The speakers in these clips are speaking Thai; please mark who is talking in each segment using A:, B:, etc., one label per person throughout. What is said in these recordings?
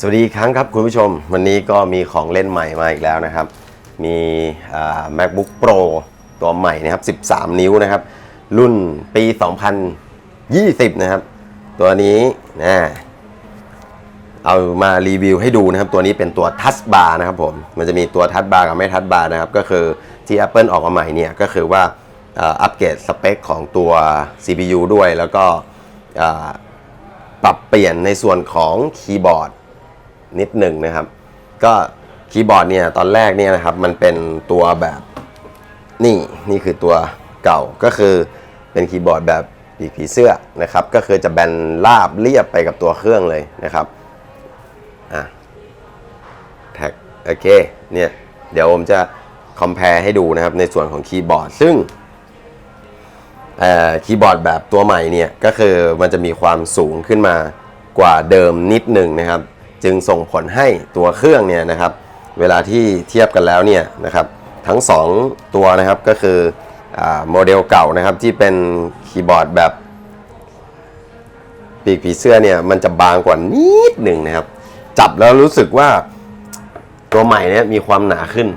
A: สวัสดีครั้งครับคุณผู้ชม วันนี้ก็มีของเล่นใหม่มาอีกแล้วนะครับ มี MacBook Pro ตัวใหม่นะครับ 13 นิ้วนะครับ รุ่นปี 2020 นะครับ ตัวนี้นะเอามารีวิวให้ดูนะครับ ตัวนี้เป็นตัวทัชบาร์นะครับผม มันจะมีตัวทัชบาร์กับไม่ทัชบาร์นะครับ ก็คือที่ Apple ออกมาใหม่เนี่ย ก็คือว่าอัปเกรดสเปคของตัว CPU ด้วย แล้วก็ปรับเปลี่ยนในส่วนของคีย์บอร์ด นิดหนึ่งนะครับ ก็คีย์บอร์ดเนี่ยตอนแรกเนี่ยนะครับมันเป็นตัวแบบนี่นี่คือตัวเก่าก็คือเป็นคีย์บอร์ดแบบปีกผีเสื้อนะครับ ก็คือจะแบนราบเรียบไปกับตัวเครื่องเลยนะครับอะแท็กโอเคเนี่ยเดี๋ยวผมจะ compare ให้ดูนะครับในส่วนของคีย์บอร์ดซึ่งคีย์บอร์ดแบบตัวใหม่เนี่ยก็คือมันจะมีความสูงขึ้นมากว่าเดิมนิดหนึ่งนะครับ จึงส่งผลให้ตัวเครื่องเนี่ยนะครับ เวลาที่เทียบกันแล้วเนี่ยนะครับทั้ง 2 ตัวนะครับก็คืออโมเดลเก่านะครับที่เป็นคีย์บอร์ดแบบปีกผีเสื้อเนี่ยมันจะบางกว่านิดหนึ่งนะครับ จับแล้วรู้สึกว่าตัวใหม่เนี่ยมีความหนาขึ้น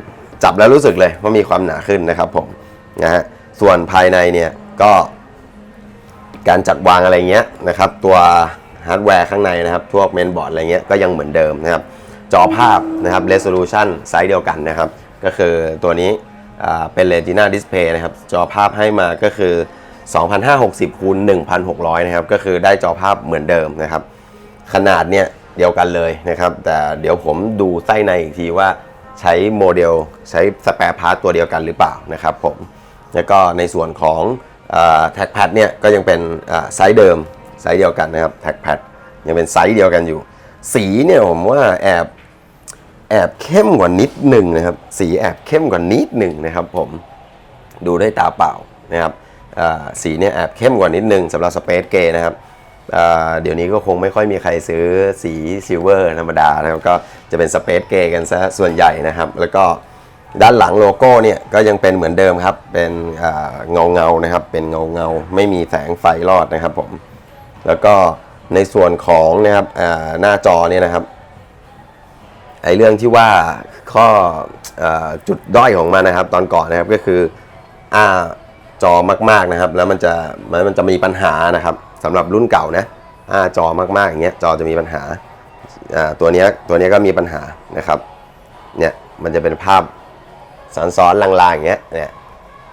A: จับแล้วรู้สึกเลยว่ามีความหนาขึ้นนะครับผมนะฮะส่วนภายในเนี่ยก็การจัดวางอะไรเงี้ยนะครับ ตัว ฮาร์ดแวร์ข้างในนะครับพวกเมนบอร์ดอะไรเงี้ยก็ยังเหมือนเดิมนะครับจอภาพนะครับ resolution ไซส์เดียวกันนะครับ ก็คือตัวนี้เป็น Retina Display นะครับจอภาพให้มาก็คือ 2560คูณ1600 นะครับ ก็คือได้จอภาพเหมือนเดิมนะครับ ขนาดเนี่ยเดียวกันเลยนะครับ แต่เดี๋ยวผมดูไส้ในอีกทีว่าใช้โมเดลใช้สแปร์พาร์ตตัวเดียวกันหรือเปล่านะครับผม แล้วก็ในส่วนของแท็กแพดเนี่ยก็ยังเป็นไซส์เดิมไซส์เดียวกันนะครับแท็กแพด ยังเป็นไซส์เดียวกันอยู่ สีเนี่ยผมว่าแอบแอบเข้มกว่านิดหนึ่งนะครับ สีแอบเข้มกว่านิดหนึ่งนะครับ ผมดูด้วยตาเปล่านะครับสีเนี่ยแอบเข้มกว่านิดนึงสำหรับสเปซเกย์นะครับเดี๋ยวนี้ก็คงไม่ค่อยมีใครซื้อสีซิลเวอร์ธรรมดานะครับก็จะเป็นสเปซเกย์กันซะส่วนใหญ่นะครับ แล้วก็ด้านหลังโลโก้เนี่ยก็ยังเป็นเหมือนเดิมครับ เป็นเงาเงานะครับ เป็นเงาเงาไม่มีแสงไฟรอดนะครับผมแล้วก็ ในส่วนของนะครับหน้าจอเนี่ยนะครับไอเรื่องที่ว่าข้ออจุดด้อยของมันนะครับ ตอนก่อนนะครับก็คืออ้าจอมากๆนะครับ แล้วมันจะมันมันจะมีปัญหานะครับสำหรับรุ่นเก่านะอ้าจอมากๆอย่างเงี้ยจอจะมีปัญหาอ่าตัวเนี้ยตัวเนี้ยก็มีปัญหานะครับเนี่ยมันจะเป็นภาพซ้อนๆลางๆอย่างเงี้ยเนี่ย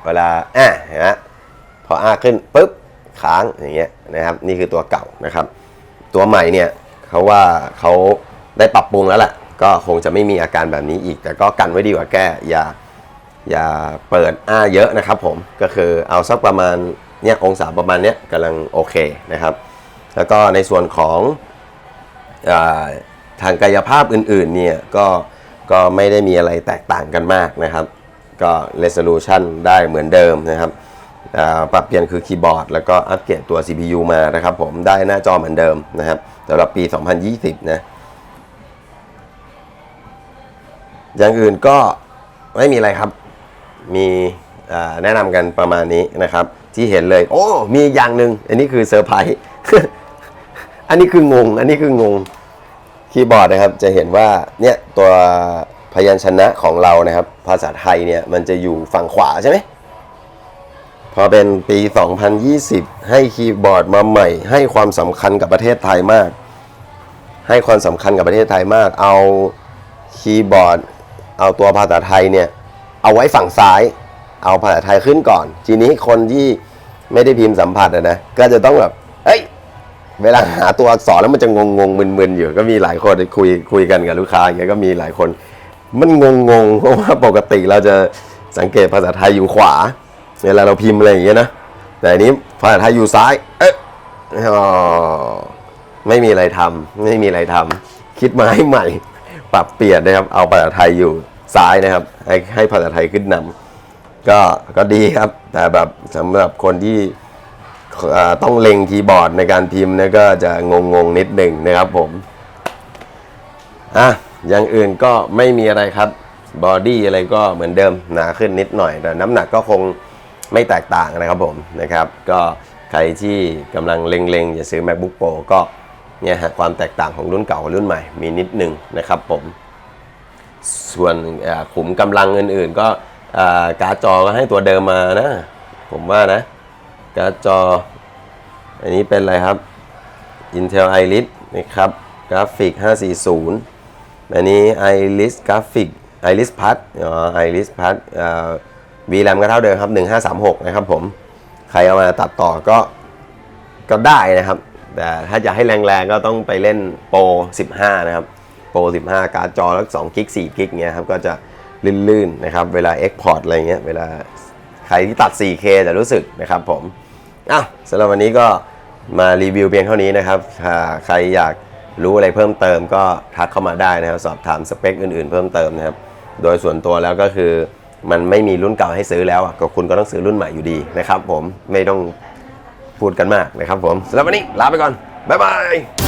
A: เวลาอะเห็นไหมพออ้าขึ้นปุ๊บค้างอย่างเงี้ยนะครับ นี่คือตัวเก่านะครับ ตัวใหม่เนี่ยเขาว่าเขาได้ปรับปรุงแล้วแหละก็คงจะไม่มีอาการแบบนี้อีก แต่ก็กันไว้ดีกว่าแก้ อย่าอย่าเปิดอ้าเยอะนะครับผมก็คือเอาสักประมาณเนี่ยองศาประมาณเนี้ยกำลังโอเคนะครับ แล้วก็ในส่วนของอทางกายภาพอื่นๆเนี่ยก็ก็ไม่ได้มีอะไรแตกต่างกันมากนะครับ ก็ resolution ได้เหมือนเดิมนะครับ ปรับเปลี่ยนคือคีย์บอร์ด แล้วก็อัปเกรดตัว CPU มานะครับผมได้หน้าจอเหมือนเดิมนะครับสำหรับปี 2020 นะ อย่างอื่นก็ไม่มีอะไรครับ มีแนะนำกันประมาณนี้นะครับ ที่เห็นเลย โอ้ มีอีกอย่างหนึ่งอันนี้คือเซอร์ไพรส์อันนี้คืองง อันนี้คืองงคีย์บอร์ดนะครับจะเห็นว่าเนี่ยตัวพยัญชนะของเรานะครับ ภาษาไทยเนี่ยมันจะอยู่ฝั่งขวาใช่ไหม พอเป็นปี 2020 ให้คีย์บอร์ดมาใหม่ ให้ความสำคัญกับประเทศไทยมาก ให้ความสำคัญกับประเทศไทยมาก เอาคีย์บอร์ด เอาตัวภาษาไทยเนี่ย เอาไว้ฝั่งซ้าย เอาภาษาไทยขึ้นก่อน ทีนี้คนที่ไม่ได้พิมพ์สัมผัสนะ ก็จะต้องแบบ เฮ้ย เวลาหาตัวอักษรแล้วมันจะงงงๆมึนๆอยู่ ก็มีหลายคนคุยคุยกันกับลูกค้าอย่างเงี้ยก็มีหลายคน มันงงงเพราะว่าปกติเราจะสังเกตภาษาไทยอยู่ขวา เวลาเราพิมพ์อะไรอย่างเงี้ยนะ แต่อันนี้ภาษาไทยอยู่ซ้าย เอ๊ะอ๋อไม่มีอะไรทำไม่มีอะไรทำคิดมาให้ใหม่ ปรับเปลี่ยนนะครับ เอาภาษาไทยอยู่ซ้ายนะครับ ให้ให้ภาษาไทยขึ้นนำก็ก็ดีครับ แต่แบบสำหรับคนที่ต้องเล็งคีย์บอร์ดในการพิมพ์เนี่ยก็จะงงงนิดหนึ่งนะครับผม อะ อย่างอื่นก็ไม่มีอะไรครับ บอดี้อะไรก็เหมือนเดิมหนาขึ้นนิดหน่อย แต่น้ำหนักก็คง ไม่แตกต่างนะครับผมนะครับ ก็ใครที่กำลังเล็งๆจะซื้อ MacBook Pro ก็เนี่ยฮะความแตกต่างของรุ่นเก่ากับรุ่นใหม่มีนิดหนึ่งนะครับผม ส่วนขุมกำลังอื่นๆ ก็การ์ดจอก็ให้ตัวเดิมมานะ ผมว่านะ การ์ดจอ อันนี้เป็นอะไรครับ Intel Iris นะครับกราฟิก 540 อันนี้ Iris กราฟิก Iris Pad อ๋อ Iris Pad อ่อ VRAM ก็เท่าเดิมครับ 1536 นะครับผม ใครเอามาตัดต่อก็ก็ได้นะครับ แต่ถ้าจะให้แรงๆ ก็ต้องไปเล่นโปร15 นะครับ โปร15 การ์ดจอแล้ว2กิก4กิกเงี้ยครับก็จะลื่นๆนะครับ เวลา Export อะไรเงี้ยเวลาใครที่ตัด 4K จะรู้สึกนะครับผมอะสำหรับวันนี้ก็มารีวิวเพียงเท่านี้นะครับถ้าใครอยากรู้อะไรเพิ่มเติมก็ทักเข้ามาได้นะครับ สอบถามสเปคอื่นๆ เพิ่มเติมนะครับ โดยส่วนตัวแล้วก็คือ มันไม่มีรุ่นเก่าให้ซื้อแล้วอะก็คุณก็ต้องซื้อรุ่นใหม่อยู่ดีนะครับ ผมไม่ต้องพูดกันมากนะครับผมสำหรับวันนี้ลาไปก่อนบ๊ายบาย